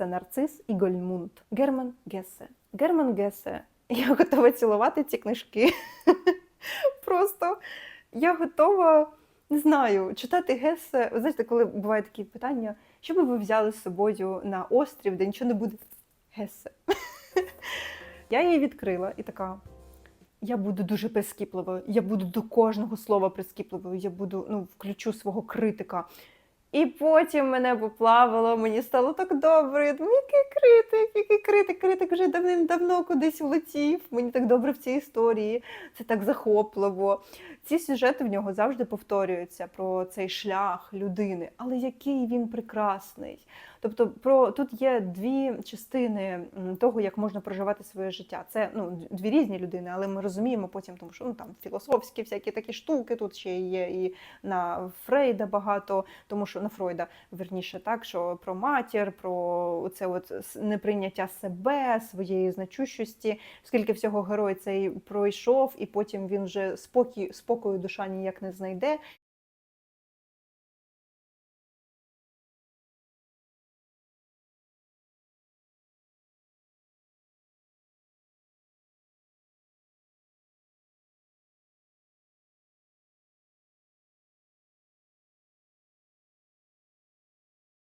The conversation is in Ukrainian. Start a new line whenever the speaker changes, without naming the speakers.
це нарцис і Гольмунд. Герман Гесе. Герман Гесе. Я готова цілувати ці книжки. Просто я готова, не знаю, читати Гесе. Знаєте, коли бувають такі питання, що би ви взяли з собою на острів, де нічого не буде Гесе. Я її відкрила і така. Я буду дуже прискіпливою, я буду до кожного слова прискіпливою, я буду ну, включу свого критика. І потім мене поплавило, мені стало так добре. Я думаю, який критик, який критик, критик вже давним-давно кудись влетів. Мені так добре в цій історії. Це так захопливо. Ці сюжети в нього завжди повторюються про цей шлях людини, але який він прекрасний. Тобто, про тут є дві частини того, як можна проживати своє життя. Це ну дві різні людини, але ми розуміємо потім, тому що ну там філософські всякі такі штуки. Тут ще є і на Фрейда багато, тому що на Фройда верніше так, що про матір, про це от неприйняття себе, своєї значущості, скільки всього герой цей пройшов, і потім він вже спокій, спокою душа ніяк не знайде.